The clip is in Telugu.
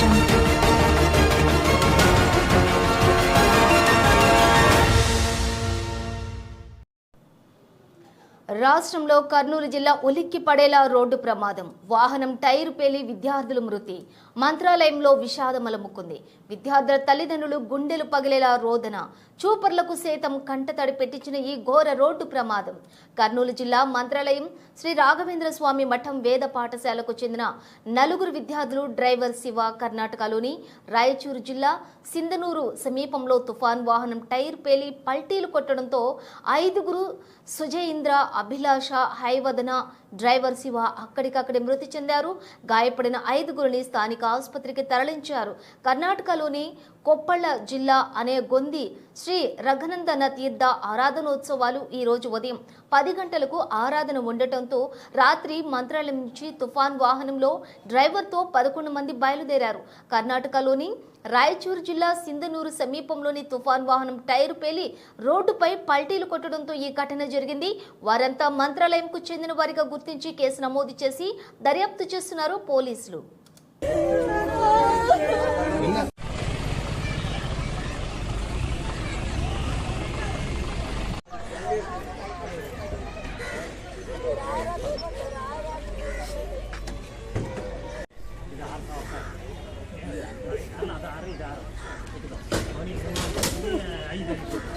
Thank you. రాష్ట్రంలో కర్నూలు జిల్లా ఉలిక్కి పడేలా రోడ్డు ప్రమాదం. వాహనం టైరు పేలి విద్యార్థులు మృతి. మంత్రాలయంలో విషాదం అలముకుంది. విద్యార్థుల తల్లిదండ్రులు గుండెలు పగిలేలా రోదన. చూపర్లకు సైతం కంటతడి పెట్టించిన ఈ ఘోర రోడ్డు ప్రమాదం. కర్నూలు జిల్లా మంత్రాలయం శ్రీ రాఘవేంద్ర స్వామి మఠం వేద పాఠశాలకు చెందిన నలుగురు విద్యార్థులు డ్రైవర్ శివ కర్ణాటకలోని రాయచూరు జిల్లా సింధనూరు సమీపంలో తుఫాన్ వాహనం టైర్ పేలి పల్టీలు కొట్టడంతో ఐదుగురు సుజయేంద్ర అభిలాష హైవదన డ్రైవర్ శివ అక్కడికక్కడే మృతి చెందారు. గాయపడిన ఐదుగురిని స్థానిక ఆసుపత్రికి తరలించారు. కర్ణాటకలోని కొప్పళ్ళ జిల్లా అనే గొంది శ్రీ రఘనందన తీర్థ ఆరాధనోత్సవాలు ఈ రోజు ఉదయం పది గంటలకు ఆరాధన ఉండటంతో రాత్రి మంత్రాలయం నుంచి తుఫాన్ వాహనంలో డ్రైవర్తో పదకొండు మంది బయలుదేరారు. కర్ణాటకలోని రాయచూరు జిల్లా సింధనూరు సమీపంలోని తుఫాన్ వాహనం టైరు పేలి రోడ్డుపై పల్టీలు కొట్టడంతో ఈ ఘటన జరిగింది. వారంతా మంత్రాలయంకు చెందిన వారిగా గుర్తించి కేసు నమోదు చేసి దర్యాప్తు చేస్తున్నారు పోలీసులు. Ja, daar, daar. Ik dacht, ik kan niet helemaal. Nee, hij is er niet.